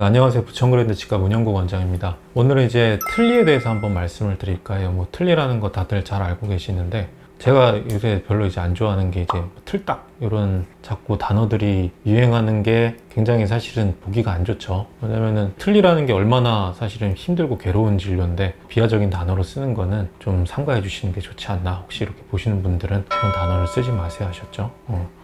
안녕하세요. 부천그랜드 집값 운영국 원장입니다. 오늘은 이제 틀니에 대해서 한번 말씀을 드릴까 해요. 뭐 틀니라는 거 다들 잘 알고 계시는데 제가 요새 별로 이제 안 좋아하는 게 이제 틀딱 이런 자꾸 단어들이 유행하는 게 굉장히 사실은 보기가 안 좋죠. 왜냐면은 틀니라는 게 얼마나 사실은 힘들고 괴로운 진료인데 비하적인 단어로 쓰는 거는 좀 삼가해 주시는 게 좋지 않나. 혹시 이렇게 보시는 분들은 그런 단어를 쓰지 마세요 하셨죠. 어.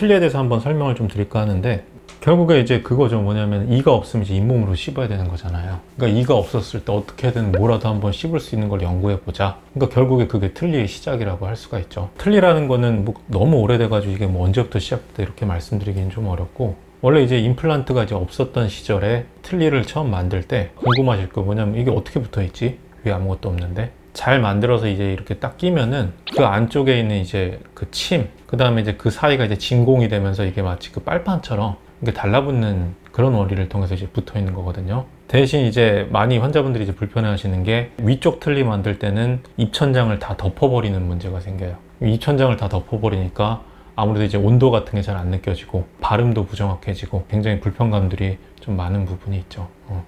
틀니에 대해서 한번 설명을 좀 드릴까 하는데 결국에 이제 그거죠. 뭐냐면 이가 없으면 이제 잇몸으로 씹어야 되는 거잖아요. 그러니까 이가 없었을 때 어떻게든 뭐라도 한번 씹을 수 있는 걸 연구해 보자. 그러니까 결국에 그게 틀니의 시작이라고 할 수가 있죠. 틀니라는 거는 뭐 너무 오래돼 가지고 이게 뭐 언제부터 시작돼 이렇게 말씀드리기는 좀 어렵고 원래 이제 임플란트가 이제 없었던 시절에 틀니를 처음 만들 때 궁금하실 거 뭐냐면 이게 어떻게 붙어 있지? 위에 아무것도 없는데 잘 만들어서 이제 이렇게 딱 끼면은 그 안쪽에 있는 이제 그 침, 그 다음에 이제 그 사이가 이제 진공이 되면서 이게 마치 그 빨판처럼 이게 달라붙는 그런 원리를 통해서 이제 붙어 있는 거거든요. 대신 이제 많이 환자분들이 이제 불편해 하시는 게 위쪽 틀니 만들 때는 입천장을 다 덮어버리는 문제가 생겨요. 입천장을 다 덮어버리니까 아무래도 이제 온도 같은 게 잘 안 느껴지고 발음도 부정확해지고 굉장히 불편감들이 좀 많은 부분이 있죠. 어.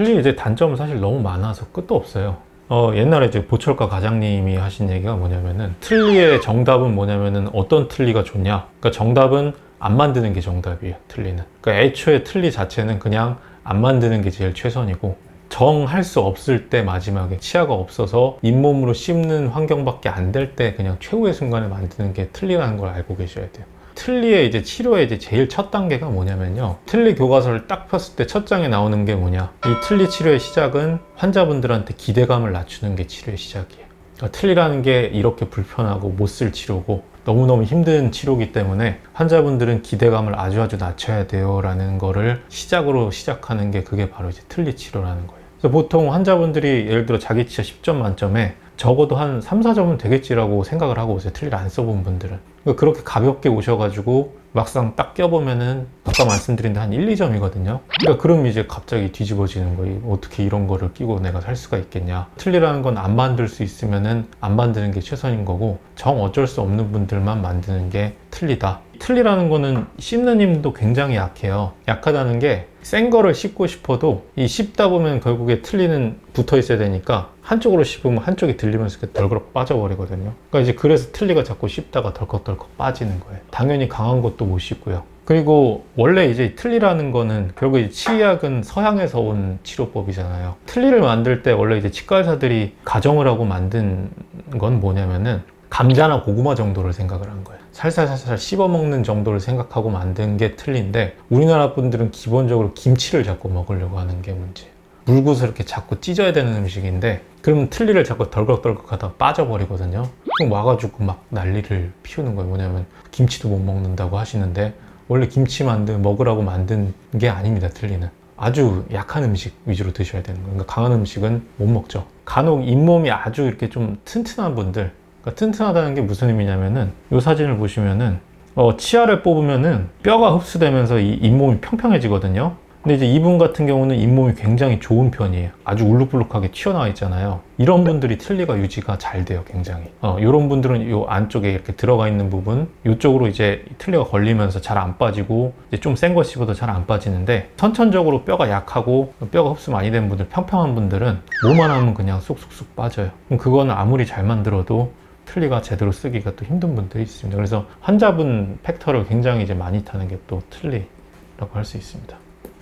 틀니 이제 단점은 사실 너무 많아서 끝도 없어요. 어, 옛날에 이제 보철과 과장님이 하신 얘기가 뭐냐면은 틀니의 정답은 뭐냐면은 어떤 틀니가 좋냐? 그러니까 정답은 안 만드는 게 정답이에요. 틀니는. 그러니까 애초에 틀니 자체는 그냥 안 만드는 게 제일 최선이고 정할 수 없을 때 마지막에 치아가 없어서 잇몸으로 씹는 환경밖에 안 될 때 그냥 최후의 순간에 만드는 게 틀니라는 걸 알고 계셔야 돼요. 틀니의 이제 치료의 이제 제일 첫 단계가 뭐냐면요. 틀니 교과서를 딱 폈을 때 첫 장에 나오는 게 뭐냐. 이 틀니 치료의 시작은 환자분들한테 기대감을 낮추는 게 치료의 시작이에요. 그러니까 틀니라는 게 이렇게 불편하고 못 쓸 치료고 너무너무 힘든 치료기 때문에 환자분들은 기대감을 아주 아주 낮춰야 돼요 라는 거를 시작으로 시작하는 게 그게 바로 이제 틀니 치료라는 거예요. 그래서 보통 환자분들이 예를 들어 자기 치아 10점 만점에 적어도 한 3, 4점은 되겠지라고 생각을 하고 오세요. 틀니를 안 써본 분들은. 그러니까 그렇게 가볍게 오셔가지고 막상 딱 껴보면은 아까 말씀드린 한 1, 2점이거든요. 그러니까 그럼 이제 갑자기 뒤집어지는 거예요. 어떻게 이런 거를 끼고 내가 살 수가 있겠냐. 틀니라는 건 안 만들 수 있으면은 안 만드는 게 최선인 거고 정 어쩔 수 없는 분들만 만드는 게 틀리다. 틀니라는 거는 씹는 힘도 굉장히 약해요. 약하다는 게 센 거를 씹고 싶어도 이 씹다 보면 결국에 틀니는 붙어 있어야 되니까 한쪽으로 씹으면 한쪽이 들리면서 덜그럭 빠져버리거든요. 그러니까 이제 그래서 틀니가 자꾸 씹다가 덜컥덜컥 빠지는 거예요. 당연히 강한 것도 못 씹고요. 그리고 원래 이제 틀니라는 거는 결국 치약은 서양에서 온 치료법이잖아요. 틀니를 만들 때 원래 이제 치과 의사들이 가정을 하고 만든 건 뭐냐면은 감자나 고구마 정도를 생각을 한 거예요. 살살살살 씹어 먹는 정도를 생각하고 만든 게 틀린데 우리나라 분들은 기본적으로 김치를 자꾸 먹으려고 하는 게 문제예요. 물구서 이렇게 자꾸 찢어야 되는 음식인데 그러면 틀니를 자꾸 덜컥덜컥 하다 빠져버리거든요. 그럼 와가지고 막 난리를 피우는 거예요. 뭐냐면 김치도 못 먹는다고 하시는데 원래 김치 만든 먹으라고 만든 게 아닙니다. 틀니는. 아주 약한 음식 위주로 드셔야 되는 거예요. 그러니까 강한 음식은 못 먹죠. 간혹 잇몸이 아주 이렇게 좀 튼튼한 분들 그러니까 튼튼하다는 게 무슨 의미냐면은 이 사진을 보시면은 어, 치아를 뽑으면은 뼈가 흡수되면서 이 잇몸이 평평해지거든요. 근데 이제 이분 같은 경우는 잇몸이 굉장히 좋은 편이에요. 아주 울룩불룩하게 튀어나와 있잖아요. 이런 분들이 틀니가 유지가 잘 돼요, 굉장히. 어, 이런 분들은 이 안쪽에 이렇게 들어가 있는 부분, 이쪽으로 이제 틀니가 걸리면서 잘 안 빠지고, 이제 좀센거 씹어도 잘 안 빠지는데, 선천적으로 뼈가 약하고, 뼈가 흡수 많이 된 분들, 평평한 분들은 뭐만 하면 그냥 쑥쑥쑥 빠져요. 그럼 그거는 아무리 잘 만들어도 틀니가 제대로 쓰기가 또 힘든 분들이 있습니다. 그래서 환자분 팩터를 굉장히 이제 많이 타는 게 또 틀니라고 할 수 있습니다.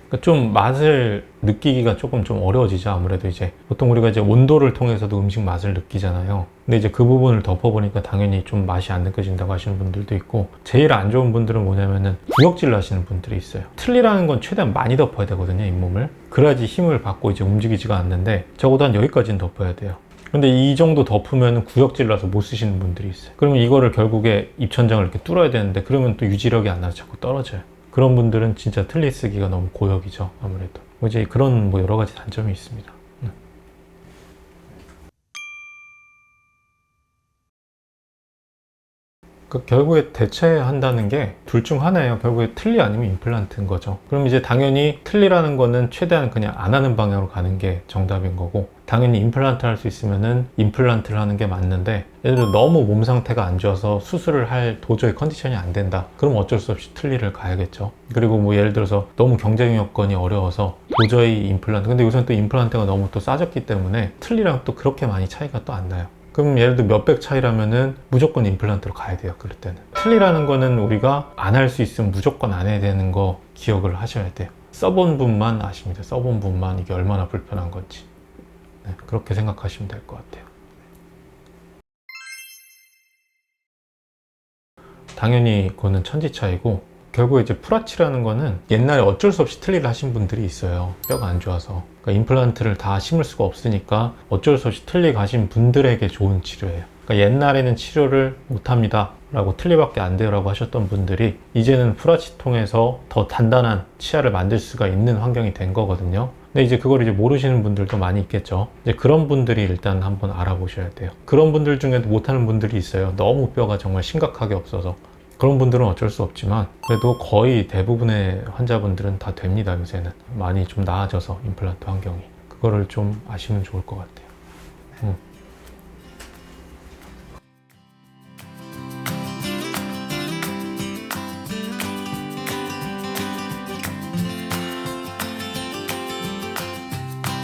그러니까 좀 맛을 느끼기가 조금 좀 어려워지죠. 아무래도 이제 보통 우리가 이제 온도를 통해서도 음식 맛을 느끼잖아요. 근데 이제 그 부분을 덮어보니까 당연히 좀 맛이 안 느껴진다고 하시는 분들도 있고 제일 안 좋은 분들은 뭐냐면은 구역질 하시는 분들이 있어요. 틀니라는 건 최대한 많이 덮어야 되거든요. 잇몸을. 그래야지 힘을 받고 이제 움직이지가 않는데 적어도 한 여기까지는 덮어야 돼요. 근데 이 정도 덮으면 구역질 나서 못 쓰시는 분들이 있어요. 그러면 이거를 결국에 입천장을 이렇게 뚫어야 되는데 그러면 또 유지력이 안 나서 자꾸 떨어져요. 그런 분들은 진짜 틀니 쓰기가 너무 고역이죠. 아무래도. 뭐 이제 그런 뭐 여러 가지 단점이 있습니다. 음. 그 결국에 대체한다는 게 둘 중 하나예요. 결국에 틀니 아니면 임플란트인 거죠. 그럼 이제 당연히 틀니라는 거는 최대한 그냥 안 하는 방향으로 가는 게 정답인 거고 당연히 임플란트 할 수 있으면은 임플란트를 하는 게 맞는데 예를 들어 너무 몸 상태가 안 좋아서 수술을 할 도저히 컨디션이 안 된다. 그럼 어쩔 수 없이 틀니를 가야겠죠. 그리고 뭐 예를 들어서 너무 경쟁 여건이 어려워서 도저히 임플란트 근데 요새는 또 임플란트가 너무 또 싸졌기 때문에 틀니랑 또 그렇게 많이 차이가 또 안 나요. 그럼 예를 들어 몇백 차이라면은 무조건 임플란트로 가야 돼요. 그럴 때는. 틀니라는 거는 우리가 안 할 수 있으면 무조건 안 해야 되는 거 기억을 하셔야 돼요. 써본 분만 아십니다. 써본 분만 이게 얼마나 불편한 건지. 네, 그렇게 생각하시면 될 것 같아요. 당연히 그거는 천지 차이고 결국에 이제 프라치라는 거는 옛날에 어쩔 수 없이 틀니를 하신 분들이 있어요. 뼈가 안 좋아서. 그러니까 임플란트를 다 심을 수가 없으니까 어쩔 수 없이 틀니 가신 분들에게 좋은 치료예요. 그러니까 옛날에는 치료를 못합니다. 라고 틀니밖에 안 돼요. 라고 하셨던 분들이 이제는 프라치 통해서 더 단단한 치아를 만들 수가 있는 환경이 된 거거든요. 근데 이제 그걸 이제 모르시는 분들도 많이 있겠죠. 이제 그런 분들이 일단 한번 알아보셔야 돼요. 그런 분들 중에도 못하는 분들이 있어요. 너무 뼈가 정말 심각하게 없어서. 그런 분들은 어쩔 수 없지만 그래도 거의 대부분의 환자분들은 다 됩니다 요새는 많이 좀 나아져서 임플란트 환경이 그거를 좀 아시면 좋을 것 같아요 음.